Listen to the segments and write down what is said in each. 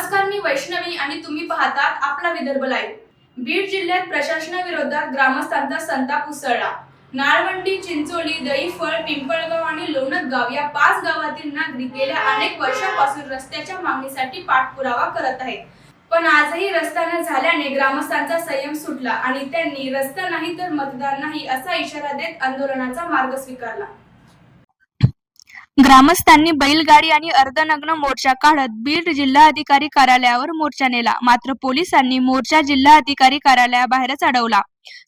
नमस्कार मी वैष्णवी आणि तुम्ही पाहतात आपला विदर्भ लाईव्ह बीड जिल्ह्यात प्रशासनाविरोधात ग्रामस्थांचा संताप उसळला. नाळवंडी चिंचोली दहीफळ पिंपळगाव आणि लोणदगाव या पाच गावातील नागरिक गेल्या अनेक वर्षांपासून रस्त्याच्या मागणीसाठी पाठपुरावा करत आहेत. पण आजही रस्ता न झाल्याने ग्रामस्थांचा संयम सुटला आणि त्यांनी रस्ता नाही तर मतदार नाही असा इशारा देत आंदोलनाचा मार्ग स्वीकारला. ग्रामस्थांनी बैलगाडी आणि अर्धनग्न मोर्चा काढत बीड जिल्हा अधिकारी कार्यालयावर मोर्चा नेला. मात्र पोलिसांनी मोर्चा जिल्हा अधिकारी कार्यालयाबाहेरच अडवला.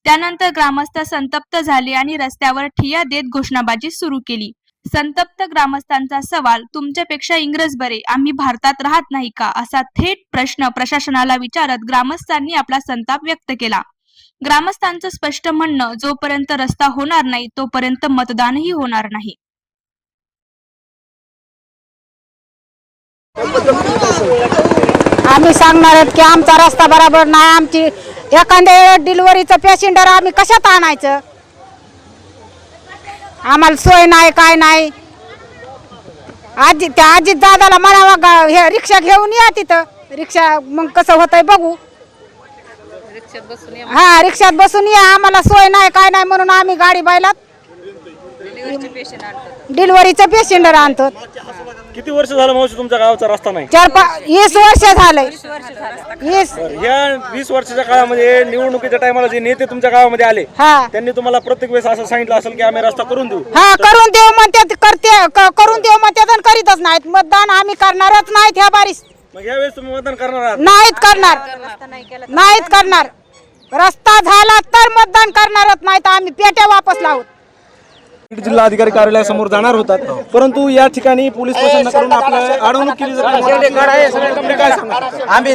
त्यानंतर ग्रामस्थ संतप्त झाले आणि रस्त्यावर ठिया देत घोषणाबाजी सुरू केली. संतप्त ग्रामस्थांचा सवाल तुमच्यापेक्षा इंग्रज बरे आम्ही भारतात राहत नाही का? असा थेट प्रश्न प्रशासनाला विचारत ग्रामस्थांनी आपला संताप व्यक्त केला. ग्रामस्थांचं स्पष्ट म्हणणं जोपर्यंत रस्ता होणार नाही तोपर्यंत मतदानही होणार नाही. आम्ही सांगणार आहोत की आमचा रस्ता बरोबर नाही आमची एखाद्या डिलिव्हरीचं पॅसेंजर आम्ही कशात आणायचं? आम्हाला सोय नाही काय नाही. आजी त्या आजी दादाला म्हणावा हे रिक्षा घेऊन या तिथं. रिक्षा मग कसं होतंय बघू. हा रिक्षात बसून या. आम्हाला सोय नाही काय नाही म्हणून आम्ही गाडी बैलात डिलिव्हरीचं पेशंटर आणतो. किती वर्ष झालं मावशी तुमच्या गावचा रस्ता नाही? चार पाच वीस वर्ष झालंय. वीस. या वीस वर्षाच्या काळामध्ये निवडणुकीच्या टायमाला जे नेते तुमच्या गावामध्ये आले हा. त्यांनी तुम्हाला प्रत्येक वेळेस असं सांगितलं असेल की आम्ही रस्ता करून देऊ. हा करून देऊ म्हणते करते क- करून देऊ म्हणते आणि करीतच नाहीत. मतदान आम्ही करणारच नाहीत ह्या बारीस. मग यावेळेस तुम्ही मतदान करणार आहात? नाहीत करणार. नाहीत करणार. रस्ता झाला तर मतदान करणारच नाहीत. आम्ही पेट्या वापस लावू. जिल्हा अधिकारी कार्यालयासमोर जाणार होतात. परंतु या ठिकाणी पोलीस प्रशासनाकडून आपल्या अडवणूक केली जाते. आम्ही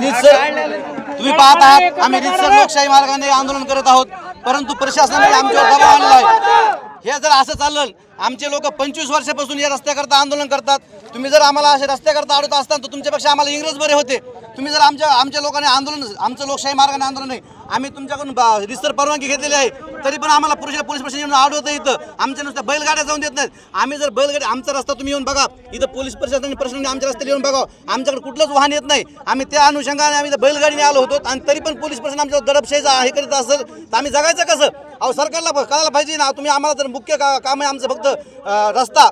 तुम्ही पाहत आहात आम्ही रितसर लोकशाही मार्गाने आंदोलन करत आहोत. परंतु प्रशासनाने आमच्यावर दबाव आणला आहे हे जर असं चाललं आमचे लोक पंचवीस वर्षापासून या रस्त्याकरता आंदोलन करतात. तुम्ही जर आम्हाला असे रस्त्याकरता अडवत असताना तर तुमच्यापेक्षा आम्हाला इंग्रज बरे होते. तुम्ही जर आमच्या आमच्या लोकांनी आंदोलन आमचं लोकशाही मार्गाने आंदोलन आहे आम्ही तुमच्याकडून बा- परवानगी घेतलेली आहे. तरी पण आम्हाला पुरुष पोलीस प्रशासन येऊन आढळतं इथं. आमच्या नुसत्या बैलगाड्या जाऊन देत नाहीत. आम्ही जर बैलगाडी आमचा रस्ता तुम्ही येऊन बघा. इथं पोलीस प्रशासनाने प्रशासनाने आमच्या रस्त्याला येऊन बघा. आमच्याकडे कुठलंच वाहन येत नाही. आम्ही त्या अनुषंगाने आम्ही बैलगाडीने आलो होतो आणि तरी पण पोलीस प्रशासन आमच्या दडपशाहीचा हे करीत असेल तर आम्ही जगायचं कसं? अहो सरकारला कळायला पाहिजे ना. तुम्ही आम्हाला जर मुख्य का काम आहे आमचं फक्त. रस्ता